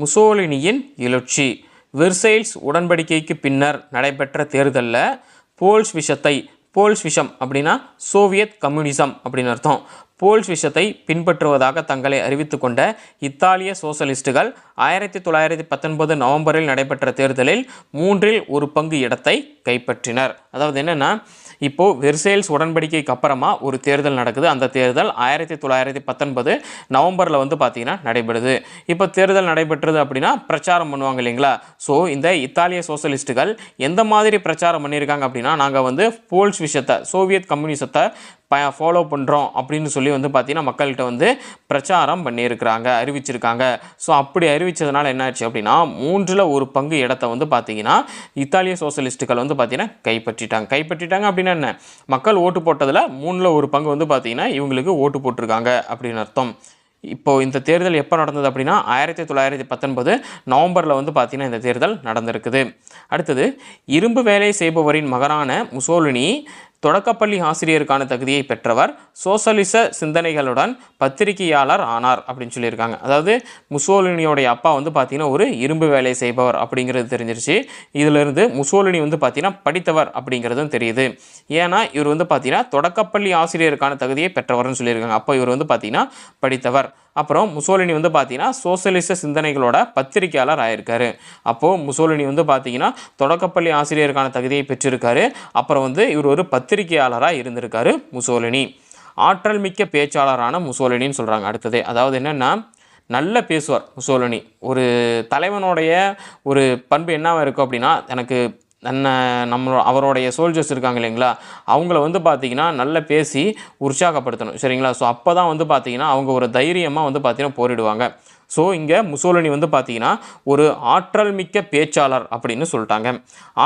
முசோலினியின் எழுச்சி. வெர்சைல்ஸ் உடன்படிக்கைக்கு பின்னர் நடைபெற்ற தேர்தலில் போல்ஸ் விஷத்தை போல்ஸ் விஷம் அப்படின்னா சோவியத் கம்யூனிசம் அப்படின்னு அர்த்தம். போல்ஸ் விஷத்தை பின்பற்றுவதாக தங்களை அறிவித்து கொண்ட இத்தாலிய சோசலிஸ்டுகள் ஆயிரத்தி தொள்ளாயிரத்தி பத்தொன்பது நவம்பரில் நடைபெற்ற தேர்தலில் மூன்றில் ஒரு பங்கு இடத்தை கைப்பற்றினர். அதாவது என்னென்னா இப்போது வெர்சேல்ஸ் உடன்படிக்கைக்கு அப்புறமா ஒரு தேர்தல் நடக்குது. அந்த தேர்தல் ஆயிரத்தி தொள்ளாயிரத்தி பத்தொன்பது நவம்பரில் வந்து பார்த்திங்கன்னா நடைபெறுது. இப்போ தேர்தல் நடைபெற்றது அப்படின்னா பிரச்சாரம் பண்ணுவாங்க இல்லைங்களா? ஸோ இந்த இத்தாலிய சோசலிஸ்ட்டுகள் எந்த மாதிரி பிரச்சாரம் பண்ணியிருக்காங்க அப்படின்னா நாங்கள் வந்து போல்ஸ் விஷயத்தை சோவியத் கம்யூனிசத்தை ப ஃபாலோ பண்ணுறோம் அப்படின்னு சொல்லி வந்து பார்த்திங்கன்னா மக்கள்கிட்ட வந்து பிரச்சாரம் பண்ணியிருக்கிறாங்க அறிவிச்சிருக்காங்க. ஸோ அப்படி அறிவித்ததுனால என்னாச்சு அப்படின்னா மூன்றில் ஒரு பங்கு இடத்த வந்து பார்த்திங்கன்னா இத்தாலிய சோசலிஸ்ட்டுகள் வந்து பார்த்திங்கன்னா கைப்பற்றிட்டாங்க. கைப்பற்றிட்டாங்க அப்படின்னா என்ன? மக்கள் ஓட்டு போட்டதில் மூணில் ஒரு பங்கு வந்து பார்த்திங்கன்னா இவங்களுக்கு ஓட்டு போட்டிருக்காங்க அப்படின்னு அர்த்தம். இப்போது இந்த தேர்தல் எப்போ நடந்தது அப்படின்னா ஆயிரத்தி தொள்ளாயிரத்தி பத்தொன்பது நவம்பரில் வந்து பார்த்திங்கன்னா இந்த தேர்தல் நடந்திருக்குது. அடுத்தது இரும்பு வேலை செய்பவரின் மகனான முசோலினி தொடக்கப்பள்ளி ஆசிரியருக்கான தகுதியை பெற்றவர் சோசலிச சிந்தனைகளுடன் பத்திரிகையாளர் ஆனார் அப்படின்னு சொல்லியிருக்காங்க. அதாவது முசோலினியோடைய அப்பா வந்து பார்த்தீங்கன்னா ஒரு இரும்பு வேலை செய்பவர் அப்படிங்கிறது தெரிஞ்சிருச்சு. இதிலிருந்து முசோலினி வந்து பார்த்தீங்கன்னா படித்தவர் அப்படிங்கிறதும் தெரியுது. ஏன்னா இவர் வந்து பார்த்திங்கன்னா தொடக்கப்பள்ளி ஆசிரியருக்கான தகுதியை பெற்றவர்னு சொல்லியிருக்காங்க. அப்போ இவர் வந்து பார்த்தீங்கன்னா படித்தவர். அப்புறம் முசோலினி வந்து பார்த்தீங்கன்னா சோசியலிச சிந்தனைகளோட பத்திரிகையாளர் ஆயிருக்காரு. அப்போது முசோலினி வந்து பார்த்தீங்கன்னா தொடக்கப்பள்ளி ஆசிரியருக்கான தகுதியை பெற்றிருக்காரு. அப்புறம் வந்து இவர் ஒரு பத்திரிகையாளராக இருந்திருக்காரு முசோலினி. ஆற்றல் மிக்க பேச்சாளரான முசோலினின்னு சொல்கிறாங்க அடுத்தது. அதாவது என்னென்னா நல்ல பேசுவார் முசோலினி. ஒரு தலைவனுடைய ஒரு பண்பு என்னவாக இருக்கும் அப்படின்னா எனக்கு என்ன நம்ம அவருடைய சோல்ஜர்ஸ் இருக்காங்க இல்லைங்களா அவங்கள வந்து பார்த்தீங்கன்னா நல்லா பேசி உற்சாகப்படுத்தணும் சரிங்களா? ஸோ அப்போ தான் வந்து பார்த்தீங்கன்னா அவங்க ஒரு தைரியமாக வந்து பார்த்தீங்கன்னா போரிடுவாங்க. ஸோ இங்கே முசோலினி வந்து பார்த்தீங்கன்னா ஒரு ஆற்றல் மிக்க பேச்சாளர் அப்படின்னு சொல்லிட்டாங்க.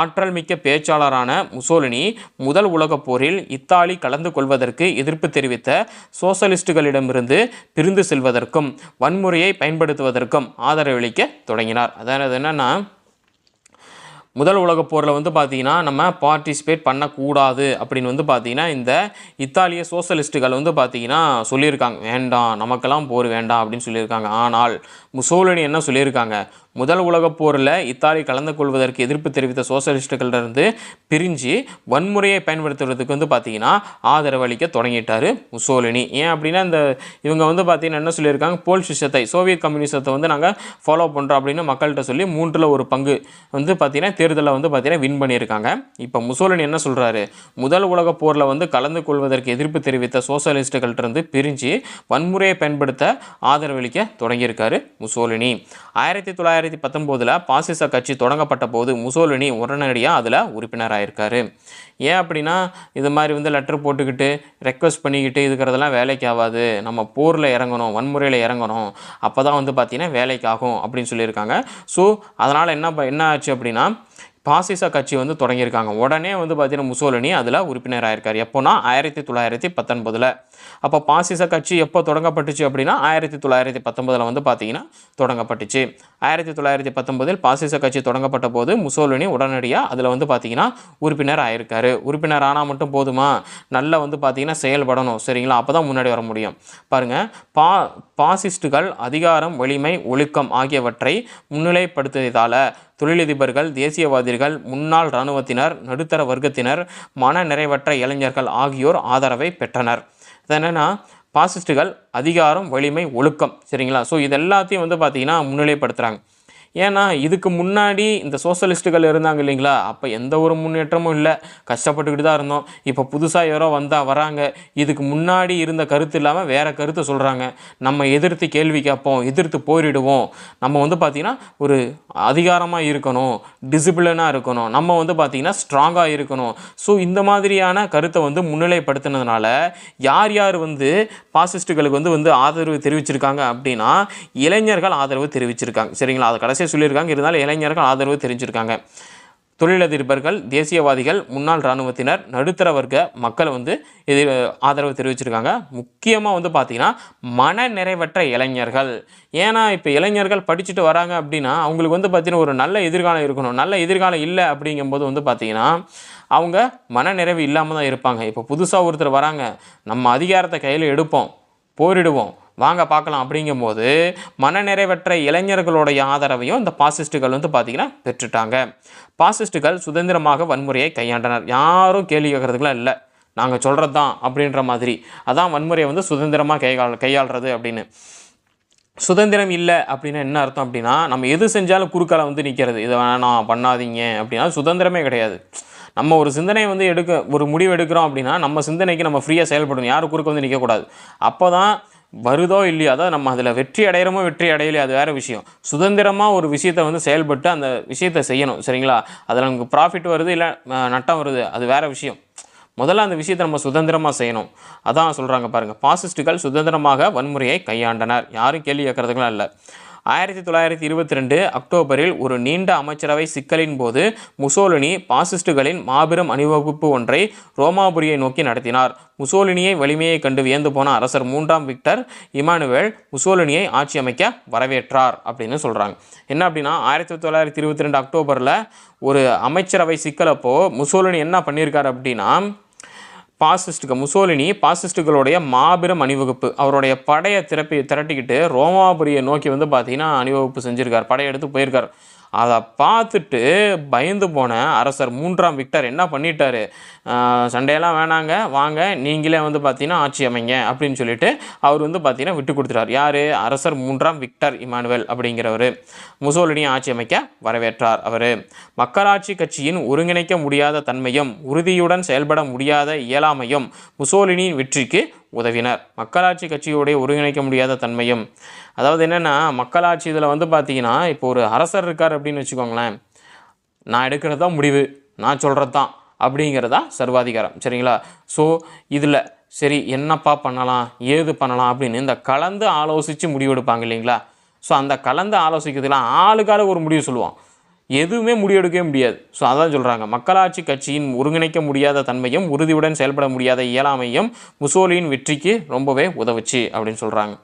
ஆற்றல் மிக்க பேச்சாளரான முசோலினி முதல் உலகப் போரில் இத்தாலி கலந்து கொள்வதற்கு எதிர்ப்பு தெரிவித்த சோசலிஸ்டுகளிடமிருந்து பிரிந்து செல்வதற்கும் வன்முறையை பயன்படுத்துவதற்கும் ஆதரவளிக்க தொடங்கினார். அதாவது என்னென்னா முதல் உலகப் போரில் வந்து பார்த்தீங்கன்னா நம்ம பார்ட்டிசிபேட் பண்ணக்கூடாது அப்படின்னு வந்து பார்த்தீங்கன்னா இந்த இத்தாலிய சோசலிஸ்ட்டுகள் வந்து பார்த்தீங்கன்னா சொல்லியிருக்காங்க. வேண்டாம் நமக்கெல்லாம் போர் வேண்டாம் அப்படின்னு சொல்லியிருக்காங்க. ஆனால் முசோலினி என்ன சொல்லியிருக்காங்க? முதல் உலகப் போரில் இத்தாலி கலந்து கொள்வதற்கு எதிர்ப்பு தெரிவித்த சோசலிஸ்ட்டுகளிலிருந்து பிரிஞ்சு வன்முறையை பயன்படுத்துறதுக்கு வந்து பார்த்தீங்கன்னா ஆதரவு அளிக்க தொடங்கிட்டாரு முசோலினி. ஏன் அப்படின்னா இந்த இவங்க வந்து பார்த்தீங்கன்னா என்ன சொல்லியிருக்காங்க? போல் சிஷத்தை சோவியத் கம்யூனிசத்தை வந்து நாங்கள் ஃபாலோ பண்ணுறோம் அப்படின்னு மக்கள்கிட்ட சொல்லி மூன்றில் ஒரு பங்கு வந்து பார்த்தீங்கன்னா தேர்தலில் வந்து பார்த்தீங்கன்னா வின் பண்ணியிருக்காங்க. இப்போ முசோலினி என்ன சொல்கிறாரு முதல் உலகப் போரில் வந்து கலந்து கொள்வதற்கு எதிர்ப்பு தெரிவித்த சோசலிஸ்ட்டுகள்கிட்ட பிரிஞ்சு வன்முறையை பயன்படுத்த ஆதரவளிக்க தொடங்கியிருக்காரு முசோலினி. ஆயிரத்தி தொள்ளாயிரத்தி பத்தொம்போதில் பாசிச கட்சி தொடங்கப்பட்ட போது முசோலினி உடனடியாக அதில் உறுப்பினராயிருக்காரு. ஏன் அப்படின்னா இது மாதிரி வந்து லெட்டர் போட்டுக்கிட்டு ரெக்வஸ்ட் பண்ணிக்கிட்டு இருக்கிறதெல்லாம் வேலைக்கு ஆகாது நம்ம போரில் இறங்கணும் வன்முறையில் இறங்கணும். அப்போ தான் வந்து பார்த்திங்கன்னா வேலைக்கு ஆகும் அப்படின்னு சொல்லியிருக்காங்க. ஸோ அதனால் என்ன ப- என்ன ஆச்சு அப்படின்னா பாசிச கட்சி வந்து தொடங்கியிருக்காங்க. உடனே வந்து பார்த்தீங்கன்னா முசோலினி அதில் உறுப்பினராயிருக்கார். எப்போனா ஆயிரத்தி தொள்ளாயிரத்தி பத்தொன்பதில். அப்போ பாசிச கட்சி எப்போ தொடங்கப்பட்டுச்சு அப்படின்னா ஆயிரத்தி தொள்ளாயிரத்தி பத்தொன்பதில் வந்து பார்த்தீங்கன்னா தொடங்கப்பட்டுச்சு. ஆயிரத்தி தொள்ளாயிரத்தி பத்தொன்பதில் பாசிச கட்சி தொடங்கப்பட்ட போது முசோலினி உடனடியாக அதில் வந்து பார்த்தீங்கன்னா உறுப்பினர் ஆயிருக்காரு. உறுப்பினர் ஆனால் மட்டும் போதுமா? நல்லா வந்து பார்த்தீங்கன்னா செயல்படணும் சரிங்களா? அப்போ தான் முன்னாடி வர முடியும். பாருங்கள் பா பாசிஸ்டுகள் அதிகாரம் வலிமை ஒழுக்கம் ஆகியவற்றை முன்னிலைப்படுத்தியதால் தொழிலதிபர்கள் தேசியவாதிகள் முன்னாள் இராணுவத்தினர் நடுத்தர வர்க்கத்தினர் மன நிறைவற்ற இளைஞர்கள் ஆகியோர் ஆதரவை பெற்றனர். இது என்னென்னா பாசிஸ்டுகள் அதிகாரம் வலிமை ஒழுக்கம் சரிங்களா? ஸோ இது எல்லாத்தையும் வந்து பார்த்திங்கன்னா முன்னிலைப்படுத்துகிறாங்க ஏன்னா இதுக்கு முன்னாடி இந்த சோசலிஸ்ட்டுகள் இருந்தாங்க இல்லைங்களா? அப்போ எந்த ஒரு முன்னேற்றமும் இல்லை. கஷ்டப்பட்டுக்கிட்டு தான் இருந்தோம். இப்போ புதுசாக யாரோ வந்தால் வராங்க. இதுக்கு முன்னாடி இருந்த கருத்து இல்லாமல் வேறு கருத்து சொல்கிறாங்க நம்ம எதிர்த்து கேள்வி கேட்போம். எதிர்த்து போரிடுவோம். நம்ம வந்து பார்த்திங்கன்னா ஒரு அதிகாரமாக இருக்கணும். டிசிப்ளினாக இருக்கணும். நம்ம வந்து பார்த்திங்கன்னா ஸ்ட்ராங்காக இருக்கணும். ஸோ இந்த மாதிரியான கருத்தை வந்து முன்னிலைப்படுத்தினதுனால யார் யார் வந்து பாசிஸ்ட்டுகளுக்கு வந்து வந்து ஆதரவு தெரிவிச்சிருக்காங்க அப்படின்னா இளைஞர்கள் ஆதரவு தெரிவிச்சிருக்காங்க. சரிங்களா? அதை அரசே சொல்லியிருக்காங்க. இருந்தாலும் இளைஞர்கள் ஆதரவு தெரிஞ்சிருக்காங்க. தொழிலதிபர்கள் தேசியவாதிகள் முன்னாள் இராணுவத்தினர் நடுத்தர வர்க்க மக்கள் வந்து இது ஆதரவு தெரிவிச்சிருக்காங்க. முக்கியமாக வந்து பார்த்திங்கன்னா மன நிறைவற்ற இளைஞர்கள். ஏன்னா இப்போ இளைஞர்கள் படிச்சுட்டு வராங்க அப்படின்னா அவங்களுக்கு வந்து பார்த்திங்கன்னா ஒரு நல்ல எதிர்காலம் இருக்கணும். நல்ல எதிர்காலம் இல்லை அப்படிங்கும்போது வந்து பார்த்திங்கன்னா அவங்க மன நிறைவு இல்லாமல் தான் இருப்பாங்க. இப்போ புதுசாக ஒருத்தர் வராங்க நம்ம அதிகாரத்தை கையில் எடுப்போம் போரிடுவோம். வாங்க பார்க்கலாம் அப்படிங்கும்போது மனநிறைவற்ற இளைஞர்களுடைய ஆதரவையும் இந்த பாசிஸ்டுகள் வந்து பார்த்திங்கன்னா பெற்றுட்டாங்க. பாசிஸ்டுகள் சுதந்திரமாக வன்முறையை கையாண்டனர். யாரும் கேள்வி கேட்குறதுக்குலாம் இல்லை. நாங்கள் சொல்கிறது தான் அப்படின்ற மாதிரி. அதான் வன்முறையை வந்து சுதந்திரமாக கையாள் கையாளுறது அப்படின்னு. சுதந்திரம் இல்லை அப்படின்னா என்ன அர்த்தம் அப்படின்னா நம்ம எது செஞ்சாலும் குறுக்கால வந்து நிற்கிறது இதை வேணாம் பண்ணாதீங்க அப்படின்னா சுதந்திரமே கிடையாது. நம்ம ஒரு சிந்தனையை வந்து எடுக்க ஒரு முடிவு எடுக்கிறோம் அப்படின்னா நம்ம சிந்தனைக்கு நம்ம ஃப்ரீயாக செயல்படணும். யாரும் குறுக்க வந்து நிற்கக்கூடாது அப்போ தான் வருதோ இல்லையோ அதான் நம்ம அதில் வெற்றி அடையிறமோ வெற்றி அடையலையோ அது வேறு விஷயம். சுதந்திரமாக ஒரு விஷயத்தை வந்து செயல்பட்டு அந்த விஷயத்தை செய்யணும் சரிங்களா? அதில் நமக்கு ப்ராஃபிட் வருது இல்லை நட்டம் வருது அது வேறு விஷயம். முதல்ல அந்த விஷயத்தை நம்ம சுதந்திரமாக செய்யணும். அதான் சொல்கிறாங்க பாருங்கள் பாசிஸ்டுகள் சுதந்திரமாக வன்முறையை கையாண்டனர். யாரும் கேள்வி கேட்கறதுக்கெல்லாம் இல்லை. ஆயிரத்தி தொள்ளாயிரத்தி இருபத்தி ரெண்டு அக்டோபரில் ஒரு நீண்ட அமைச்சரவை சிக்கலின் போது முசோலினி பாசிஸ்டுகளின் மாபெரும் அணிவகுப்பு ஒன்றை ரோமாபுரியை நோக்கி நடத்தினார். முசோலினியை வலிமையை கண்டு வியந்து போன அரசர் மூன்றாம் விக்டர் இமானுவேல் முசோலினியை ஆட்சி அமைக்க வரவேற்றார் அப்படின்னு சொல்கிறாங்க என்ன அப்படின்னா ஆயிரத்தி தொள்ளாயிரத்தி இருபத்தி ரெண்டு அக்டோபரில் ஒரு அமைச்சரவை சிக்கலப்போ முசோலினி என்ன பண்ணியிருக்கார் அப்படின்னா பாசிஸ்டுக்கு முசோலினி பாசிஸ்டுகளுடைய மாபெரும் அணிவகுப்பு. அவருடைய படையை திரப்பி திரட்டிக்கிட்டு ரோமாபுரியை நோக்கி வந்து பார்த்தீங்கன்னா அணிவகுப்பு செஞ்சுருக்கார். படையெடுத்து போயிருக்கார். அதை பார்த்துட்டு பயந்து போன அரசர் மூன்றாம் விக்டர் என்ன பண்ணிட்டாரு? சண்டையெல்லாம் வேணாங்க வாங்க நீங்களே வந்து பார்த்தீங்கன்னா ஆட்சி அமைங்க அப்படின்னு சொல்லிட்டு அவர் வந்து பார்த்தீங்கன்னா விட்டு கொடுத்துட்டார். யார்? அரசர் மூன்றாம் விக்டர் இமானுவேல் அப்படிங்கிறவர். முசோலினியை ஆட்சி அமைக்க வரவேற்றார் அவர். மக்களாட்சி கட்சியின் ஒருங்கிணைக்க முடியாத தன்மையும் உறுதியுடன் செயல்பட முடியாத இயலாமையும் முசோலினியின் வெற்றிக்கு உதவினர். மக்களாட்சி கட்சியோடைய ஒருங்கிணைக்க முடியாத தன்மையும். அதாவது என்னென்னா மக்களாட்சி இதில் வந்து பார்த்தீங்கன்னா இப்போ ஒரு அரசர் இருக்கார் அப்படின்னு வச்சுக்கோங்களேன். நான் எடுக்கிறது தான் முடிவு. நான் சொல்கிறது தான் அப்படிங்கிறதா சர்வாதிகாரம். சரிங்களா? ஸோ இதில் சரி என்னப்பா பண்ணலாம்? ஏது பண்ணலாம்? அப்படின்னு இந்த கலந்து ஆலோசித்து முடிவெடுப்பாங்க இல்லைங்களா? ஸோ அந்த கலந்து ஆலோசிக்கிறதுல ஆளுக்கால ஒரு முடிவு சொல்லுவான். எதுவுமே முடிவெடுக்கவே முடியாது. ஸோ அதான் சொல்கிறாங்க மக்களாட்சி கட்சியின் ஒருங்கிணைக்க முடியாத தன்மையும் உறுதியுடன் செயல்பட முடியாத இயலாமையும் முசோலியின் வெற்றிக்கு ரொம்பவே உதவுச்சு அப்படின்னு சொல்கிறாங்க